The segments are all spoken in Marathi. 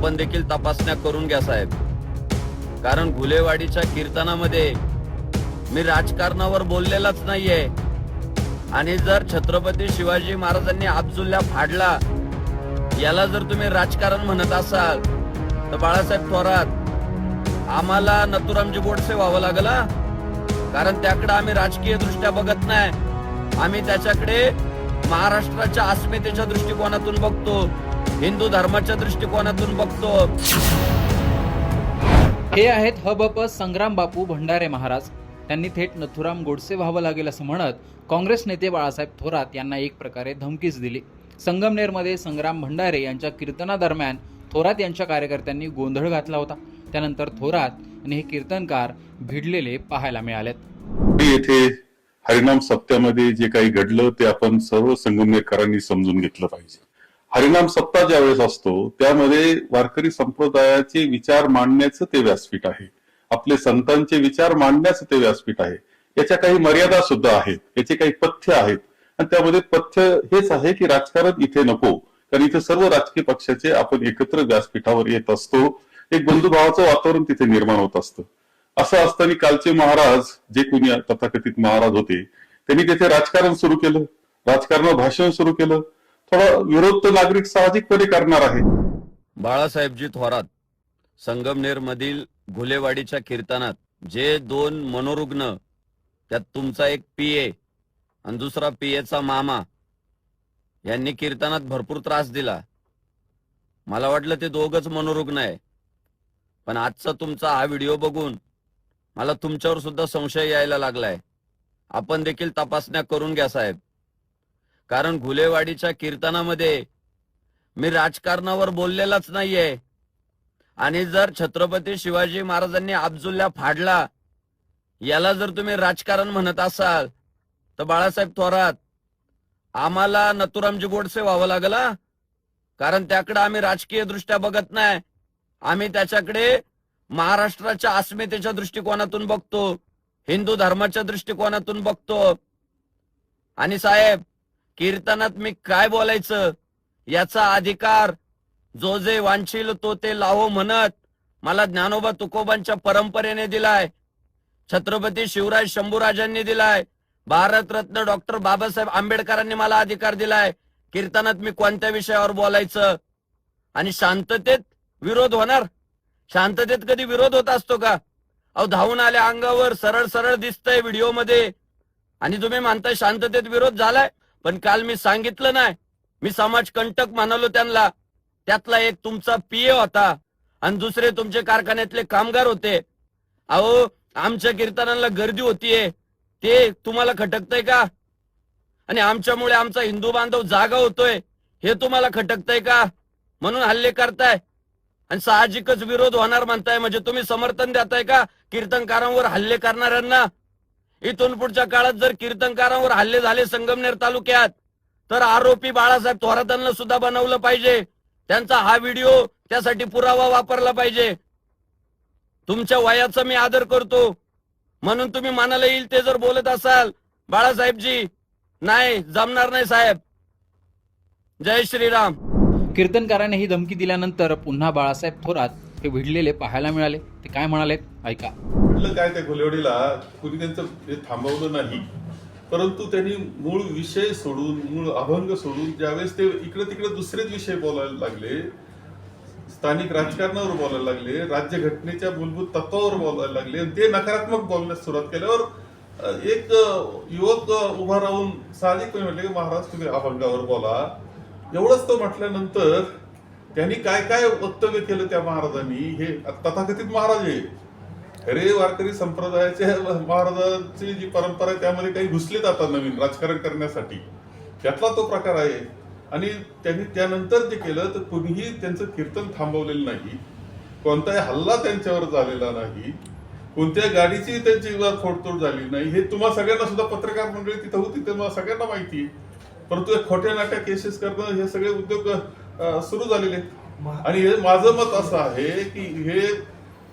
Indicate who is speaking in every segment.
Speaker 1: आपण देखील तपासण्या करून घ्या साहेब. कारण घुलेवाडीच्या कीर्तनामध्ये मी राजकारणावर बोललेलाच नाहीये. आणि जर छत्रपती शिवाजी महाराजांनी अब्जुल्ला फाडला याला जर तुम्ही राजकारण म्हणत असाल तर बाळासाहेब थोरात आम्हाला नथुरामजी गोडसे व्हावं लागला कारण त्याकडे आम्ही राजकीय दृष्ट्या बघत नाही. आम्ही त्याच्याकडे महाराष्ट्राच्या अस्मितेच्या दृष्टिकोनातून बघतो. हिंदू धर्माच्या दृष्टिकोनातून बघतो.
Speaker 2: हे आहेत हबप संग्राम बापू भंडारे महाराज. त्यांनी थेट नथुराम गोडसे व्हावं लागेल असं म्हणत काँग्रेस नेते बाळासाहेब थोरात यांना एक प्रकारे धमकीच दिली. संगमनेरमध्ये संग्राम भंडारे यांच्या कीर्तनादरम्यान थोरात यांच्या कार्यकर्त्यांनी गोंधळ घातला होता. त्यानंतर थोरात आणि हे कीर्तनकार भिडलेले पाहायला मिळालेत.
Speaker 3: येथे हरिनाम सप्त्यामध्ये जे काही घडलं ते आपण सर्व संगमनेरकरांनी समजून घेतलं पाहिजे. हरिनाम सप्ताह ज्यावेळेस असतो त्यामध्ये वारकरी संप्रदायाचे विचार मांडण्याचं ते व्यासपीठ आहे. आपले संतांचे विचार मांडण्याचं ते व्यासपीठ आहे. याच्या काही मर्यादा सुद्धा आहेत याचे काही पथ्य आहेत. आणि त्यामध्ये पथ्य हेच आहे की राजकारण इथे नको. कारण इथे सर्व राजकीय पक्षाचे आपण एकत्र व्यासपीठावर येत असतो. एक बंधुभावाचं वातावरण तिथे निर्माण होत असतं. असं असताना कालचे महाराज जे कोणी तथाकथित महाराज होते त्यांनी तिथे राजकारण सुरू केलं. राजकारणावर भाषण सुरू केलं. थोडा विरोध तर नागरिक साहजिकपणे करणार आहे?
Speaker 1: बाळासाहेबजी थोरात संगमनेर मधील घुलेवाडीच्या कीर्तनात जे दोन मनोरुग्ण त्यात तुमचा एक पीए आणि दुसरा पीएचा मामा यांनी कीर्तनात भरपूर त्रास दिला. मला वाटलं ते दोघच मनोरुग्ण आहे. पण आजचा तुमचा हा व्हिडिओ बघून मला तुमच्यावर सुद्धा संशय यायला लागलाय. आपण देखील तपासण्या करून घ्या साहेब. कारण घुलेवाडीच्या कीर्तनामध्ये मी राजकारणावर बोललेलाच नाहीये. आणि जर छत्रपती शिवाजी महाराजांनी अब्जुल्ला फाडला याला जर तुम्ही राजकारण म्हणत असाल तर बाळासाहेब थोरात आम्हाला नथुरामजी गोडसे व्हावं लागला कारण त्याकडे आम्ही राजकीय दृष्ट्या बघत नाही. आम्ही त्याच्याकडे महाराष्ट्राच्या अस्मितेच्या दृष्टिकोनातून बघतो हिंदू धर्माच्या दृष्टिकोनातून बघतो. आणि साहेब कीर्तनात मी काय बोलायचं? याचा अधिकार जो जे वांछील तो ते लाहो म्हणत मला ज्ञानोबा तुकोबांच्या परंपरेने दिलाय. छत्रपती शिवराज शंभूराजांनी दिलाय. भारतरत्न डॉक्टर बाबासाहेब आंबेडकरांनी मला अधिकार दिलाय. कीर्तनात मी कोणत्या विषयावर बोलायचं? आणि शांततेत विरोध होणार? शांततेत कधी विरोध होत असतो का? अहो धावून आल्या अंगावर सरळ सरळ दिसतंय व्हिडिओमध्ये आणि तुम्ही म्हणताय शांततेत विरोध झालाय? पण काल मी सांगितलं नाही. मी समाज कंटक म्हणालो त्यांना. त्यातला एक तुमचा पीए होता आणि दुसरे तुमचे कारखान्यातले कामगार होते. अहो आमच्या कीर्तनाला गर्दी होतीये. ते तुम्हाला खटकतय का? आणि आमच्यामुळे आमचा हिंदू बांधव जागा होतोय. हे तुम्हाला खटकतय का? म्हणून हल्ले करताय. आणि साहजिकच विरोध होणार म्हणताय. म्हणजे तुम्ही समर्थन देताय का? कीर्तनकारांवर हल्ले करणाऱ्यांना? इथून पुढच्या काळात जर कीर्तनकारांवर हल्ले झाले संगमनेर तालुक्यात तर आरोपी बाळासाहेब थोरातांना सुद्धा बनवलं पाहिजे. त्यांचा हा व्हिडिओ त्यासाठी पुरावा वापरला पाहिजे. तुमच्या वयाचा मी आदर करतो. म्हणून तुम्ही मनाला येईल ते जर बोलत असाल बाळासाहेबजी नाही जमणार नाही साहेब. जय श्रीराम.
Speaker 2: कीर्तनकाराने ही धमकी दिल्यानंतर पुन्हा बाळासाहेब थोरात हे भिडलेले पाहायला मिळाले. ते काय म्हणाले ऐका.
Speaker 4: म्हटलं काय त्या घोलेवडीला कुणी त्यांचं हे थांबवलं नाही. परंतु त्यांनी मूळ विषय सोडून मूळ अभंग सोडून ज्यावेळेस ते इकडे तिकडे दुसरेच विषय बोलायला लागले स्थानिक राजकारणावर बोलायला लागले राज्यघटनेच्या मूलभूत तत्वावर बोलायला लागले आणि ते नकारात्मक बोलण्यास सुरुवात केल्यावर एक युवक उभा राहून साहजिकपणे म्हटले की महाराज तुम्ही अभंगावर बोला. एवढंच तो म्हटल्यानंतर त्यांनी काय काय वक्तव्य केलं त्या महाराजांनी? हे तथाकथित महाराज आहे खरे वारकरी संप्रदायाचे महाराजांची जी परंपरा आहे त्यामध्ये काही घुसले जातात नवीन राजकारण करण्यासाठी. त्यातला तो प्रकार आहे. आणि त्यांनी त्यानंतर जे केलं तर कुणीही त्यांचं कीर्तन थांबवलेलं नाही. कोणताही हल्ला त्यांच्यावर झालेला नाही. कोणत्या गाडीची त्यांची फोडतोड झाली नाही. हे तुम्हाला सगळ्यांना सुद्धा पत्रकार मंडळी तिथं होती ते मला सगळ्यांना माहिती आहे. परंतु हे खोट्या नाट्या केसेस करणं हे सगळे उद्योग सुरू झालेले आणि हे माझं मत असं आहे की हे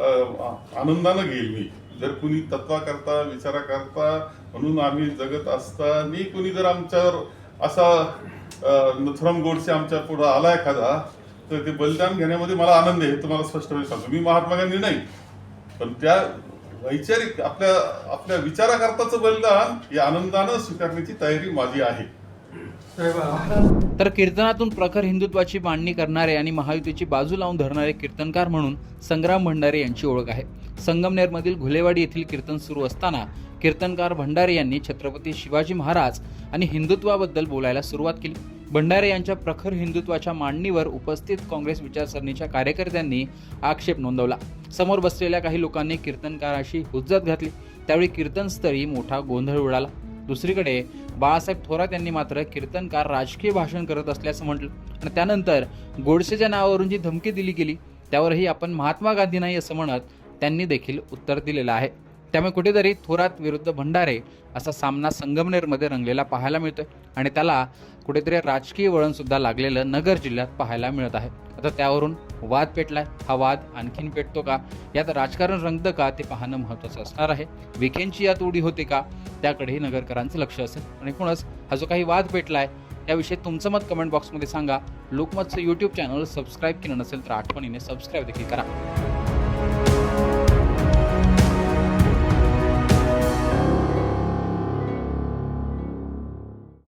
Speaker 4: आनंदानं घेईल मी. जर कुणी तत्वा करता विचारा करता म्हणून आम्ही जगत असताना कुणी जर आमच्यावर असा नथुराम गोडसे आमच्या पुढे आला एखादा तर ते बलिदान घेण्यामध्ये मला आनंद आहे तुम्हाला स्पष्टपणे सांगतो. मी महात्मा गांधी नाही. पण त्या वैचारिक आपल्या आपल्या विचाराकरताचं बलिदान हे आनंदानं स्वीकारण्याची तयारी माझी आहे.
Speaker 2: तर कीर्तनातून प्रखर हिंदुत्वाची मांडणी करणारे आणि महायुतीची बाजू लावून धरणारे कीर्तनकार म्हणून संग्राम भंडारे यांची ओळख आहे. संगमनेरमधील घुलेवाडी येथील कीर्तन सुरू असताना कीर्तनकार भंडारे यांनी छत्रपती शिवाजी महाराज आणि हिंदुत्वाबद्दल बोलायला सुरुवात केली. भंडारे यांच्या प्रखर हिंदुत्वाच्या मांडणीवर उपस्थित काँग्रेस विचारसरणीच्या कार्यकर्त्यांनी आक्षेप नोंदवला. समोर बसलेल्या काही लोकांनी कीर्तनकाराशी हुज्जत घातली. त्यावेळी कीर्तनस्थळी मोठा गोंधळ उडाला. दुसरीकडे बाळासाहेब थोरात यांनी मात्र कीर्तनकार राजकीय भाषण करत असल्याचं म्हटलं. आणि त्यानंतर गोडसेच्या नावावरून जी धमकी दिली गेली त्यावरही आपण महात्मा गांधी नाही असं म्हणत त्यांनी देखील उत्तर दिलेलं आहे. त्यामुळे कुठेतरी थोरात विरुद्ध भंडारे असा सामना संगमनेरमध्ये रंगलेला पाहायला मिळतोय. आणि त्याला कुठेतरी राजकीय वळणसुद्धा लागलेलं नगर जिल्ह्यात पाहायला मिळत आहे. आता त्यावरून वाद पेटलाय. हा वाद आणखीन पेटतो का? यात राजकारण रंगतं का? ते पाहणं महत्त्वाचं असणार आहे. विखेंची यात उडी होते का? त्याकडेही नगरकरांचं लक्ष असेल. आणि एकूणच हा जो काही वाद पेटलाय याविषयी तुमचं मत कमेंट बॉक्समध्ये सांगा. लोकमतचं यूट्यूब चॅनल सबस्क्राईब केलं नसेल तर आठवणीने सबस्क्राईब देखील करा.